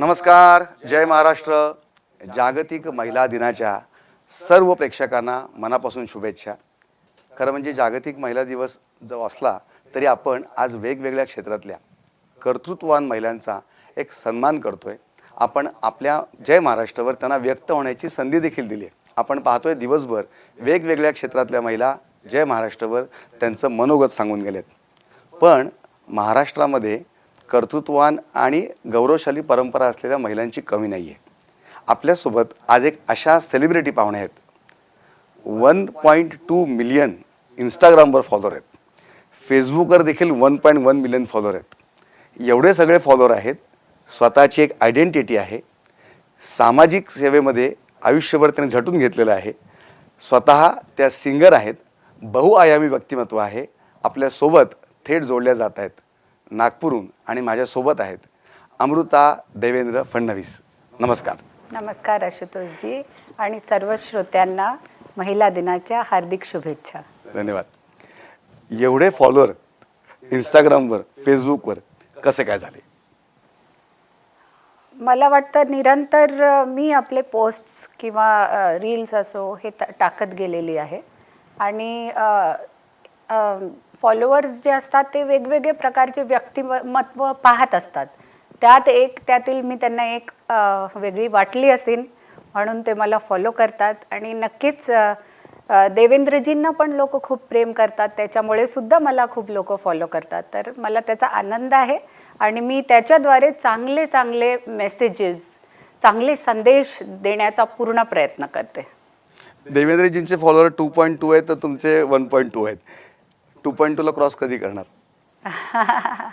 नमस्कार जय महाराष्ट्र. जागतिक महिला दिनाच्या सर्व प्रेक्षकांना मनापासून शुभेच्छा. खरं म्हणजे जागतिक महिला दिवस जो असला तरी आपण आज वेगवेगळ्या क्षेत्रातल्या कर्तृत्ववान महिलांचा एक सन्मान करतोय. आपण आपल्या जय महाराष्ट्रावर त्यांना व्यक्त होण्याची संधी देखील दिली आहे. आपण पाहतोय दिवसभर वेगवेगळ्या क्षेत्रातल्या महिला जय महाराष्ट्रावर त्यांचं मनोगत सांगून गेलेत. पण महाराष्ट्रामध्ये कर्तृत्ववान आणि गौरवशाली परंपरा असलेल्या महिलांची कमी नाही आहे आपल्यासोबत आज एक अशा सेलिब्रिटी पाहुणे आहेत. वन पॉईंट टू मिलियन इंस्टाग्रामवर फॉलोअर आहेत. फेसबुकवर देखील one point one million follower आहेत. एवढे सगळे फॉलोअर आहेत. स्वतःची एक आयडेंटिटी आहे. सामाजिक सेवेमध्ये आयुष्यभर त्यांनी झटून घेतलेलं आहे. स्वतः त्या सिंगर आहेत. बहुआयामी व्यक्तिमत्व आहे. आपल्यासोबत थेट जोडल्या जात आहेत. नागपूरहून आणि माझ्यासोबत आहेत अमृता देवेंद्र फडणवीस. नमस्कार. नमस्कार आशुतोषजी आणि सर्व श्रोत्यांना महिला दिनाच्या हार्दिक शुभेच्छा. धन्यवाद. एवढे फॉलोअर इंस्टाग्रामवर फेसबुकवर कसे काय झाले? मला वाटतं निरंतर मी आपले पोस्ट्स किंवा रील्स असो हे टाकत गेलेली आहे. आणि फॉलोअर्स जे असतात ते वेगवेगळे प्रकारचे व्यक्तिमत्व पाहत असतात. त्यात एक त्यातील मी त्यांना एक वेगळी वाटली असेल म्हणून ते मला फॉलो करतात. आणि नक्कीच देवेंद्रजींना पण लोक खूप प्रेम करतात. त्याच्यामुळे सुद्धा मला खूप लोक फॉलो करतात. तर मला त्याचा आनंद आहे. आणि मी त्याच्याद्वारे चांगले चांगले मेसेजेस चांगले संदेश देण्याचा पूर्ण प्रयत्न करते. देवेंद्रजींचे फॉलोअर टू पॉईंट टू आहेत तर तुमचे वन पॉईंट टू आहेत. टू पॉईंट टूला क्रॉस कधी करणार?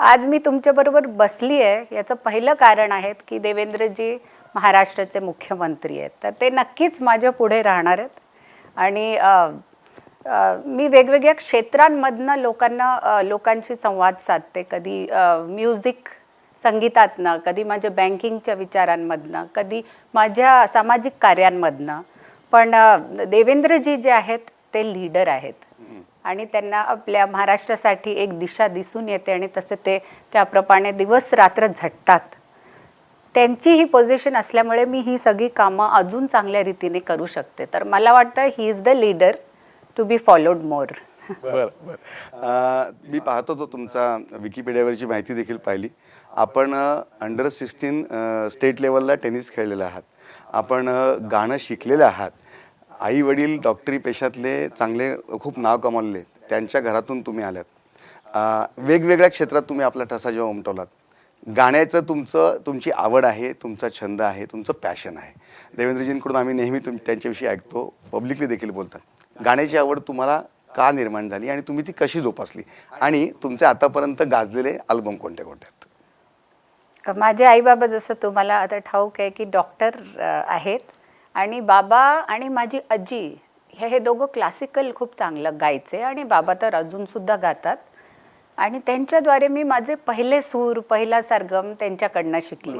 आज मी तुमच्याबरोबर बसली आहे. याचं पहिलं कारण आहे की देवेंद्रजी महाराष्ट्राचे मुख्यमंत्री आहेत. तर ते नक्कीच माझ्या पुढे राहणार आहेत. आणि मी वेगवेगळ्या क्षेत्रांमधनं लोकांना लोकांशी संवाद साधते. कधी म्युझिक संगीतातनं कधी माझ्या बँकिंगच्या विचारांमधनं कधी माझ्या सामाजिक कार्यांमधनं. पण देवेंद्रजी जे आहेत ते लीडर आहेत. आणि त्यांना आपल्या महाराष्ट्रासाठी एक दिशा दिसून येते आणि तसे ते त्याप्रमाणे दिवस रात्र झटतात. त्यांची ही पोझिशन असल्यामुळे मी ही सगळी कामं अजून चांगल्या रीतीने करू शकते. तर मला वाटतं he is the leader to be followed more बरं बरं. मी पाहतो होतो तुमचा विकिपीडियावरची माहिती देखील पाहिली. आपण अंडर सिक्स्टीन स्टेट लेवलला टेनिस खेळलेला आहात. आपण गाणं शिकलेलं आहात. आई वडील डॉक्टरी पेशातले चांगले खूप नाव कमावले त्यांच्या घरातून तुम्ही आल्यात. वेगवेगळ्या क्षेत्रात तुम्ही आपला ठसा जेव्हा उमटवलात गाण्याचं तुमचं तुमची आवड आहे तुमचा छंद आहे तुमचं पॅशन आहे. देवेंद्रजींकडून आम्ही नेहमी तुम त्यांच्याविषयी ऐकतो पब्लिकली देखील बोलतात. गाण्याची आवड तुम्हाला का निर्माण झाली आणि तुम्ही ती कशी जोपासली? आणि तुमचे आतापर्यंत गाजलेले अल्बम कोणते कोणते आहेत? माझे आईबाबा जसं तुम्हाला आता ठाऊक आहे की डॉक्टर आहेत. आणि बाबा आणि माझी आजी हे हे दोघं क्लासिकल खूप चांगलं गायचे आणि बाबा तर अजूनसुद्धा गातात. आणि त्यांच्याद्वारे मी माझे पहिले सूर पहिला सरगम त्यांच्याकडनं शिकली.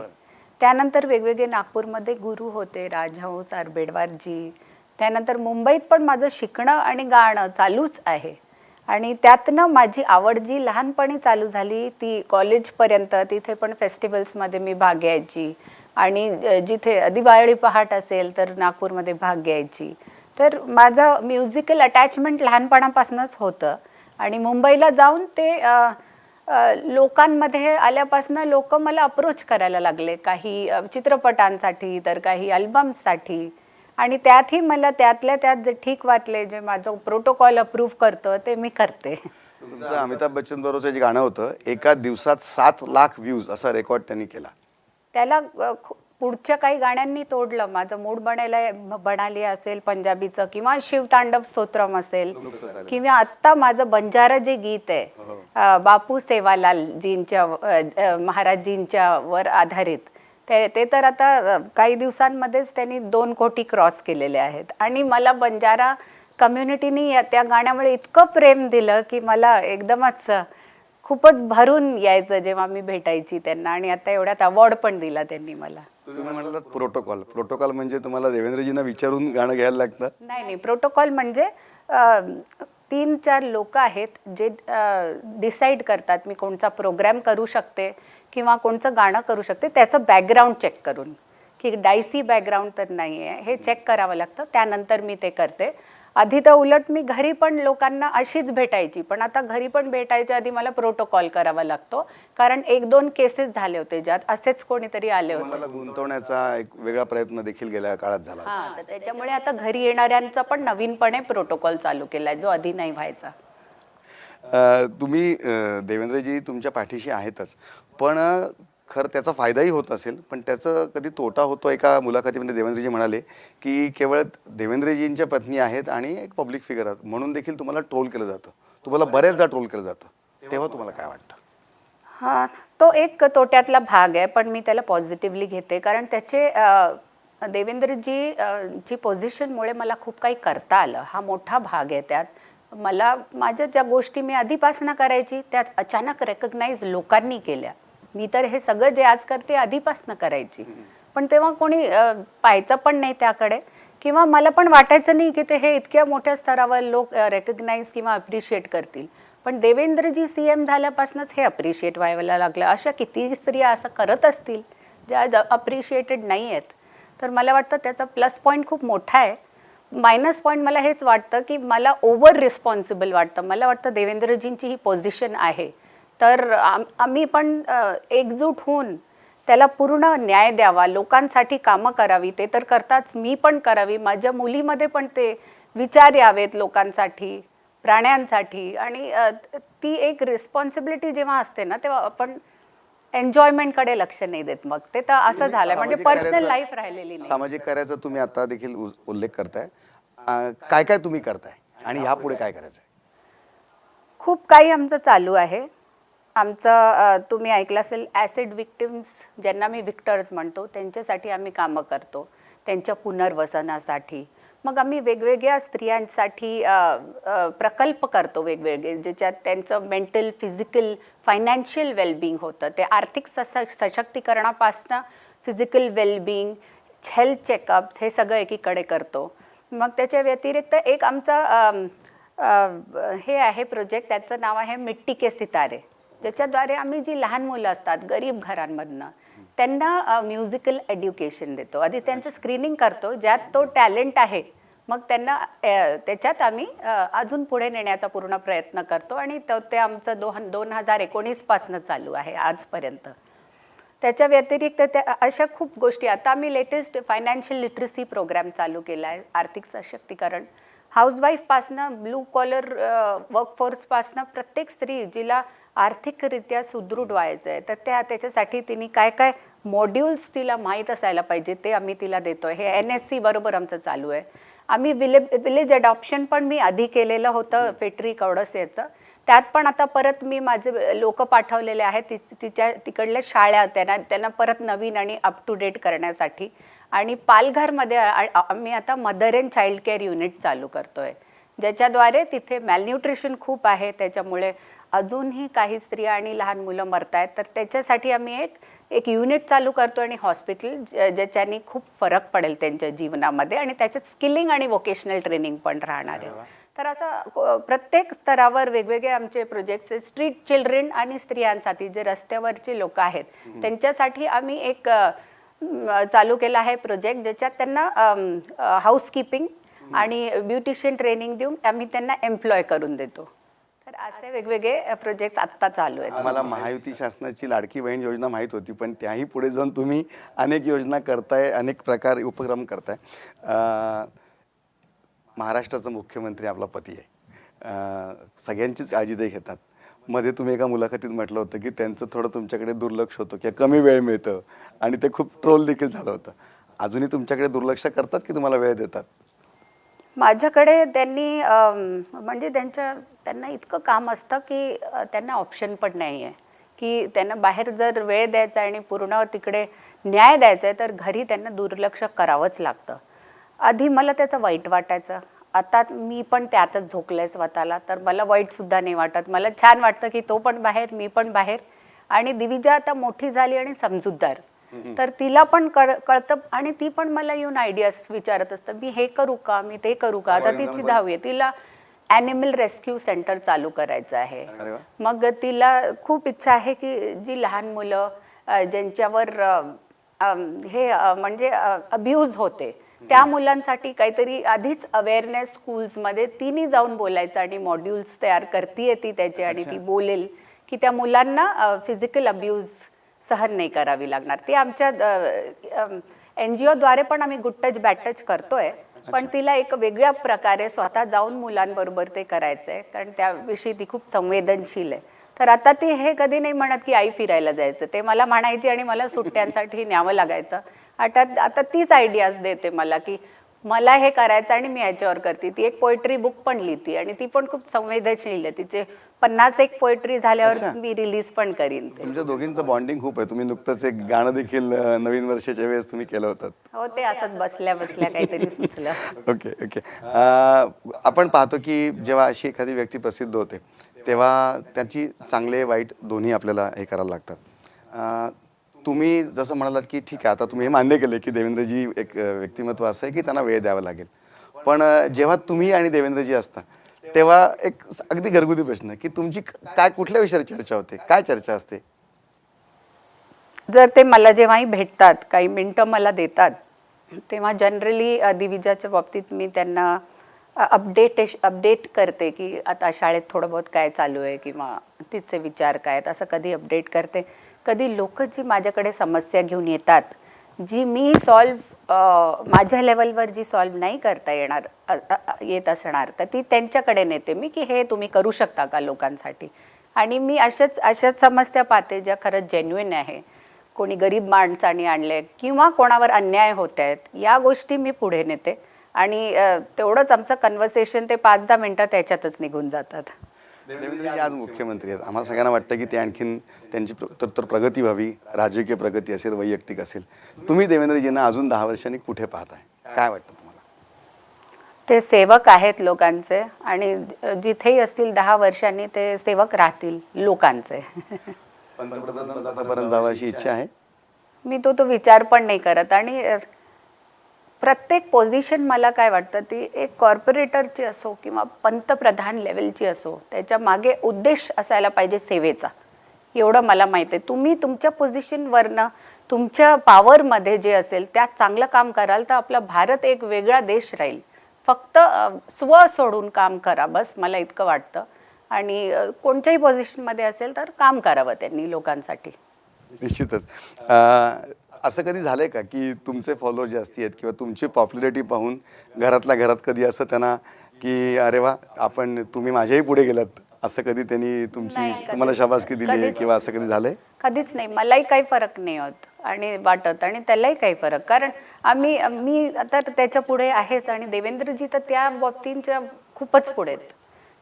त्यानंतर वेगवेगळे नागपूरमध्ये गुरु होते राजहंस आरबेडवारजी. त्यानंतर मुंबईत पण माझं शिकणं आणि गाणं चालूच आहे. आणि त्यातनं माझी आवड जी लहानपणी चालू झाली ती कॉलेजपर्यंत तिथे पण फेस्टिवल्समध्ये मी भाग घ्यायची. आणि जिथे दिवाळी पहाट असेल तर नागपूरमध्ये भाग घ्यायची. तर माझं म्युझिकल अटॅचमेंट लहानपणापासूनच होतं. आणि मुंबईला जाऊन ते लोकांमध्ये आल्यापासून लोक मला अप्रोच करायला लागले. काही चित्रपटांसाठी तर काही अल्बम्ससाठी. आणि त्यातही मला त्यातल्या त्यात जे ठीक वाटले जे माझं प्रोटोकॉल अप्रूव्ह करतं ते मी करते. तुमचं अमिताभ बच्चन बरोबरचं जे गाणं होतं एका दिवसात सात लाख व्ह्यूज असा रेकॉर्ड त्यांनी केला. त्याला पुढच्या काही गाण्यांनी तोडलं. माझं मूड बनायला बनाली असेल पंजाबीचं किंवा शिवतांडव स्तोत्रम असेल किंवा आत्ता माझं बंजारा जे गीत आहे अ, बापू सेवालालजींच्या महाराजजींच्या वर आधारित. ते ते तर आता काही दिवसांमध्येच त्यांनी दोन कोटी क्रॉस केलेले आहेत. आणि मला बंजारा कम्युनिटीनी त्या गाण्यामुळे इतकं प्रेम दिलं की मला एकदमच खूपच भरून यायचं जेव्हा मी भेटायची त्यांना आणि आता एवढ्यात अवॉर्ड पण दिला त्यांनी मला. तुम्ही म्हणालात प्रोटोकॉल प्रोटोकॉल म्हणजे तुम्हाला देवेंद्रजींना विचारून गाणं घ्यायला लागतं? नाही नाही. प्रोटोकॉल म्हणजे तीन चार लोक आहेत जे डिसाईड करतात मी कोणचा प्रोग्राम करू शकते किंवा कोणचं गाणं करू शकते. त्याचं बॅकग्राऊंड चेक करून. की डायसी बॅकग्राऊंड तर नाही आहे हे चेक करावं लागतं. त्यानंतर मी ते करते. आधी तर उलट मी घरी पण लोकांना अशीच भेटायची पण आता घरी पण भेटायच्या आधी मला प्रोटोकॉल करावा लागतो. कारण एक दोन केसेस झाले होते ज्यात असेच कोणीतरी आले होते. मला गुंतवण्याचा एक वेगळा प्रयत्न देखील गेल्या काळात झाला. हा त्याच्यामुळे आता घरी येणाऱ्यांचा पण नवीनपणे प्रोटोकॉल चालू केलाय जो आधी नाही व्हायचा. अ, तुम्ही अ, देवेंद्रजी तुमच्या पाठीशी आहेतच. पण खरं त्याचा फायदाही होत असेल पण त्याचं कधी तोटा होतो एका मुलाखतीमध्ये देवेंद्रजी म्हणाले की केवळ देवेंद्रजींच्या पत्नी आहेत आणि एक पब्लिक फिगर आहेत. म्हणून देखील तुम्हाला ट्रोल केलं जातं. तुम्हाला बऱ्याचदा ट्रोल केलं जातं. तेव्हा तुम्हाला काय वाटतं? हा तो एक तोट्यातला भाग आहे पण मी त्याला पॉझिटिव्हली घेते. कारण त्याचे देवेंद्रजी ची पोझिशनमुळे मला खूप काही करता आलं. हा मोठा भाग आहे त्यात. मला माझ्या ज्या गोष्टी मी आधीपासून करायची त्या अचानक रेकग्नाईज लोकांनी केल्या. मी तर हे सगळं जे आज करते आधीपासनं करायची. पण तेव्हा कोणी पाहायचं पण नाही त्याकडे. किंवा मला पण वाटायचं नाही की ते हे इतक्या मोठ्या स्तरावर लोक रेकग्नाईज किंवा अप्रिशिएट करतील. पण देवेंद्रजी सी एम झाल्यापासूनच हे अप्रिशिएट व्हायला लागलं. अशा किती स्त्रिया असं करत असतील ज्या अप्रिशिएटेड नाही आहेत. तर मला वाटतं त्याचा प्लस पॉईंट खूप मोठा आहे. मायनस पॉईंट मला हेच वाटतं की मला ओव्हर रिस्पॉन्सिबल वाटतं. मला वाटतं देवेंद्रजींची ही पोझिशन आहे. तर आम आम्ही पण एकजूट होऊन त्याला पूर्ण न्याय द्यावा. लोकांसाठी कामं करावी. ते तर करताच मी पण करावी. माझ्या मुलीमध्ये पण ते विचार यावेत लोकांसाठी प्राण्यांसाठी. आणि ती एक रिस्पॉन्सिबिलिटी जेव्हा असते ना तेव्हा आपण एन्जॉयमेंटकडे लक्ष नाही देत मग. ते तर असं झालंय म्हणजे सामाजिक पर्सनल कार्याचा- लाईफ राहिलेली सामाजिक कार्याचा तुम्ही आता देखील उल्लेख करताय. काय काय तुम्ही करताय? आणि ह्यापुढे काय करायचं खूप काही आमचं चालू आहे. आमचं तुम्ही ऐकलं असेल ॲसिड विक्टिम्स ज्यांना मी विक्टर्स म्हणतो त्यांच्यासाठी आम्ही कामं करतो त्यांच्या पुनर्वसनासाठी. मग आम्ही वेगवेगळ्या स्त्रियांसाठी प्रकल्प करतो वेगवेगळे ज्याच्यात त्यांचं मेंटल फिजिकल फायनान्शियल वेलबिंग होतं. ते आर्थिक सस सशक्तीकरणापासनं फिजिकल वेलबिंग हेल्थ चेकअप्स हे सगळं एकीकडे करतो. मग त्याच्या व्यतिरिक्त एक आमचं हे आहे प्रोजेक्ट त्याचं नाव आहे मिट्टी के सितारे. ज्याच्याद्वारे आम्ही जी लहान मुलं असतात गरीब घरांमधनं त्यांना म्युझिकल एड्युकेशन देतो. आधी त्यांचं स्क्रीनिंग करतो ज्यात तो टॅलेंट आहे मग त्यांना त्याच्यात आम्ही अजून पुढे नेण्याचा पूर्ण प्रयत्न करतो आणि तो ते आमचं दोन दोन हजार एकोणीसपासनं चालू आहे आजपर्यंत. त्याच्या व्यतिरिक्त त्या अशा खूप गोष्टी आता आम्ही लेटेस्ट फायनान्शियल लिटरसी प्रोग्राम चालू केला आहे आर्थिक सशक्तीकरण. हाऊसवाईफपासनं ब्लू कॉलर वर्कफोर्सपासनं प्रत्येक स्त्री जिला आर्थिकरित्या सुदृढ व्हायचं आहे तर त्या त्याच्यासाठी तिने काय काय मॉड्यूल्स तिला माहीत असायला पाहिजे ते आम्ही तिला देतो हे एन एस सी बरोबर आमचं चालू आहे. आम्ही विले विलेज अडॉप्शन पण मी आधी केलेलं होतं फेटरी कवडस याचं. त्यात पण आता परत मी माझे लोक पाठवलेले आहेत ति तिच्या तिकडल्या शाळा त्यांना त्यांना परत नवीन आणि अप टू डेट करण्यासाठी. आणि पालघरमध्ये आम्ही आता mother and child care unit चालू करतोय. ज्याच्याद्वारे तिथे मॅलन्यूट्रिशन खूप आहे त्याच्यामुळे अजूनही काही स्त्रिया आणि लहान मुलं मरत आहेत तर त्याच्यासाठी आम्ही एक एक युनिट चालू करतो आणि हॉस्पिटल ज्याच्याने खूप फरक पडेल त्यांच्या जीवनामध्ये आणि त्याच्यात स्किलिंग आणि वोकेशनल ट्रेनिंग पण राहणार आहे. तर असं प्रत्येक स्तरावर वेगवेगळे आमचे प्रोजेक्ट्स स्ट्रीट चिल्ड्रन आणि स्त्रियांसाठी जे रस्त्यावरचे लोक आहेत त्यांच्यासाठी आम्ही एक चालू केला आहे प्रोजेक्ट ज्याच्यात त्यांना हाऊसकीपिंग आणि ब्युटिशियन ट्रेनिंग देऊन आम्ही त्यांना एम्प्लॉय करून देतो. असे वेगवेगळे प्रोजेक्ट आत्ता चालू आहेत. आम्हाला महायुती शासनाची लाडकी बहीण योजना माहीत होती पण त्याही पुढे जाऊन तुम्ही अनेक योजना करताय अनेक प्रकार उपक्रम करताय. महाराष्ट्राचा मुख्यमंत्री आपला पती आहे. सगळ्यांचीच काळजी ते घेतात. मध्ये तुम्ही एका मुलाखतीत म्हटलं होतं की त्यांचं थोडं तुमच्याकडे दुर्लक्ष होतं किंवा कमी वेळ मिळतं आणि ते खूप ट्रोल देखील झालं होतं. अजूनही तुमच्याकडे दुर्लक्ष करतात की तुम्हाला वेळ देतात? माझ्याकडे त्यांनी म्हणजे त्यांच्या त्यांना इतकं काम असतं की त्यांना ऑप्शन पण नाही आहे की त्यांना बाहेर जर वेळ द्यायचा आहे आणि पूर्ण तिकडे न्याय द्यायचा आहे तर घरी त्यांना दुर्लक्ष करावंच लागतं. आधी मला त्याचं वाईट वाटायचं. आता मी पण त्यातच झोकलंय स्वतःला तर मला वाईटसुद्धा नाही वाटत. मला छान वाटतं की तो पण बाहेर मी पण बाहेर. आणि दिविजा आता मोठी झाली आणि समजूतदार. तर तिला पण कळ कळतं आणि ती पण मला येऊन आयडियाज विचारत असतं मी हे करू का? मी ते करू का? आता तिची दहावी आहे. तिला ॲनिमल रेस्क्यू सेंटर चालू करायचं आहे. मग तिला खूप इच्छा आहे की जी लहान मुलं ज्यांच्यावर हे म्हणजे अब्यूज होते त्या मुलांसाठी काहीतरी आधीच अवेअरनेस स्कूल्समध्ये तिने जाऊन बोलायचं आणि मॉड्यूल्स तयार करतीये ती त्याचे आणि ती बोलेल की त्या मुलांना फिजिकल अब्यूज सहन नाही करावी लागणार. ती आमच्या एन जी ओद्वारे पण आम्ही गुड टच बॅड टच करतोय. पण तिला एक वेगळ्या प्रकारे स्वतः जाऊन मुलांबरोबर ते करायचं आहे कारण त्याविषयी ती खूप संवेदनशील आहे. तर आता ती हे कधी नाही म्हणत की आई फिरायला जायचं. ते मला म्हणायची आणि मला सुट्ट्यांसाठी न्यावं लागायचं. आता आता तीच आयडियाज देते मला की मला हे करायचं आणि मी ह्याच्यावर करते. ती एक पोएट्री बुक पण लिहिती आणि ती पण खूप संवेदनशील आहे. तिचे पन्नास एक पोएट्री झाल्यावर. मी रिलीज पण करीन तुमच्या दोघींचं बॉन्डिंग खूप आहे. तुम्ही नुकतंच एक गाणं देखील नवीन वर्षाच्या वेळेस तुम्ही केलं होतं. हो ते असंच बसल्या बसल्या काहीतरी सुचलं. Okay okay. आपण पाहतो की जेव्हा अशी एखादी व्यक्ती प्रसिद्ध होते तेव्हा त्याची चांगले वाईट दोन्ही आपल्याला हे करायला लागतात. तुम्ही जसं म्हणालात की ठीक आहे आता तुम्ही हे मान्य केले की देवेंद्रजी एक व्यक्तिमत्व असं आहे की त्यांना वेळ द्यावा लागेल. पण जेव्हा तुम्ही आणि देवेंद्रजी असता तेव्हा एक अगदी घरगुती प्रश्न की तुमची काय कुठल्या विषयावर चर्चा होते? काय चर्चा असते? जर ते मला जेव्हाही भेटतात काही मिनटं मला देतात तेव्हा जनरली दिविजाच्या बाबतीत मी त्यांना अपडेट अपडेट करते की आता शाळेत थोडं बहुत काय चालू आहे किंवा तिचे विचार काय आहेत असं कधी अपडेट करते. कधी लोक जी माझ्याकडे समस्या घेऊन येतात जी मी सॉल्व माझ्या लेवलवर जी सॉल्व नाही करता येणार येत असणार तर ती त्यांच्याकडे नेते मी की हे तुम्ही करू शकता का लोकांसाठी? आणि मी अशाच अशाच समस्या पाहते ज्या खरंच जेन्युइन आहे. कोणी गरीब माणसाने आणले किंवा कोणावर अन्याय होत आहेत या गोष्टी मी पुढे नेते. आणि तेवढंच आमचं कन्व्हर्सेशन ते पाच दहा मिनटं त्याच्यातच निघून जातात. देवेंद्रजी आज मुख्यमंत्री आहेत. आम्हाला सगळ्यांना वाटतं की ते आणखीन त्यांची तर तर प्रगती व्हावी राजकीय प्रगती असेल वैयक्तिक असेल. तुम्ही देवेंद्रजींना अजून दहा वर्षांनी कुठे पाहताय? काय वाटतं तुम्हाला? ते सेवक आहेत लोकांचे आणि जिथेही असतील दहा वर्षांनी ते सेवक राहतील लोकांचे. पंतप्रधान जावं अशी इच्छा आहे? मी तो तो विचार पण नाही करत. आणि प्रत्येक पोझिशन मला काय वाटतं ती एक कॉर्पोरेटरची असो किंवा पंतप्रधान लेवलची असो त्याच्यामागे उद्देश असायला पाहिजे सेवेचा. एवढं मला माहीत आहे. तुम्ही तुमच्या पोझिशनवरनं तुमच्या पॉवरमध्ये जे असेल त्यात चांगलं काम कराल तर आपला भारत एक वेगळा देश राहील. फक्त स्व सोडून काम करा बस मला इतकं वाटतं. आणि कोणत्याही पोझिशनमध्ये असेल तर काम करावं त्यांनी लोकांसाठी. निश्चितच. असं कधी झालंय का की तुमचे फॉलोअर जास्ती आहेत किंवा तुमची पॉप्युलरिटी पाहून घरातल्या घरात कधी असं त्यांना की अरे वा आपण तुम्ही माझ्याही पुढे गेलात असं कधी त्यांनी तुमची तुम्हाला शाबासकी दिली आहे. किंवा असं कधी झालंय? कधीच नाही. मलाही काही फरक नाही होत आणि वाटत आणि त्यालाही काही फरक. कारण आम्ही मी आता त्याच्या पुढे आहेच आणि देवेंद्रजी तर त्या बाबतींच्या खूपच पुढे आहेत.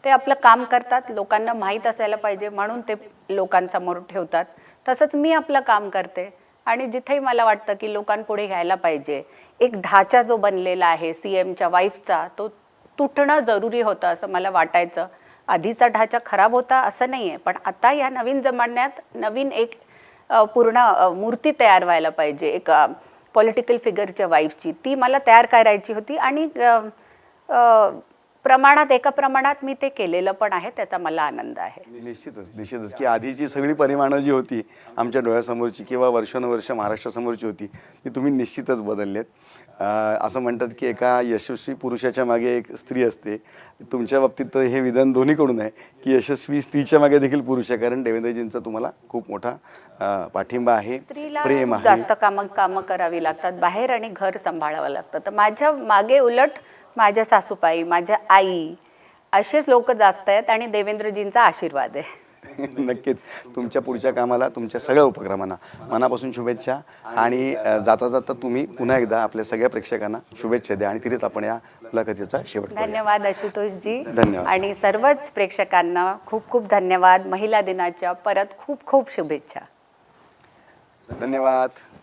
ते आपलं काम करतात लोकांना माहीत असायला पाहिजे म्हणून ते लोकांसमोर ठेवतात. तसंच मी आपलं काम करते. आणि जिथेही मला वाटतं की लोकांपुढे घ्यायला पाहिजे एक ढाचा जो बनलेला आहे सी एमच्या वाईफचा तो तुटणं जरुरी होतं असं मला वाटायचं. आधीचा ढाचा खराब होता असं नाही आहे पण आता या नवीन जमान्यात नवीन एक पूर्ण मूर्ती तयार व्हायला पाहिजे एक पॉलिटिकल फिगरच्या वाईफची ती मला तयार करायची होती आणि प्रमाणात एका प्रमाणात मी ते केलेलं पण आहे त्याचा मला आनंद आहे. निश्चितच निश्चितच. की आधीची सगळी परिमाणं जी होती आमच्या डोळ्यासमोरची किंवा वर्षानुवर्ष महाराष्ट्रासमोरची होती ती तुम्ही निश्चितच बदललेत. असं म्हणतात की एका यशस्वी पुरुषाच्या मागे एक स्त्री असते. तुमच्या बाबतीत तर हे विधान दोन्हीकडून आहे की यशस्वी स्त्रीच्या मागे देखील पुरुष आहे. कारण देवेंद्रजींचा तुम्हाला खूप मोठा पाठिंबा आहे प्रेम आहे. जास्त कामं कामं करावी लागतात बाहेर आणि घर सांभाळावं लागतं. तर माझ्या मागे उलट माझ्या सासूबाई माझ्या आई असेच लोक जास्त आहेत आणि देवेंद्रजींचा आशीर्वाद आहे. नक्कीच. तुमच्या पुढच्या कामाला तुमच्या सगळ्या उपक्रमांना मनापासून शुभेच्छा आणि जाता जाता तुम्ही पुन्हा एकदा आपल्या सगळ्या प्रेक्षकांना शुभेच्छा द्या आणि तिथेच आपण या मुलाखतीचा शेवट धन्यवाद आशुतोषजी. धन्यवाद. आणि सर्वच प्रेक्षकांना खूप खूप धन्यवाद. महिला दिनाच्या परत खूप खूप शुभेच्छा. धन्यवाद.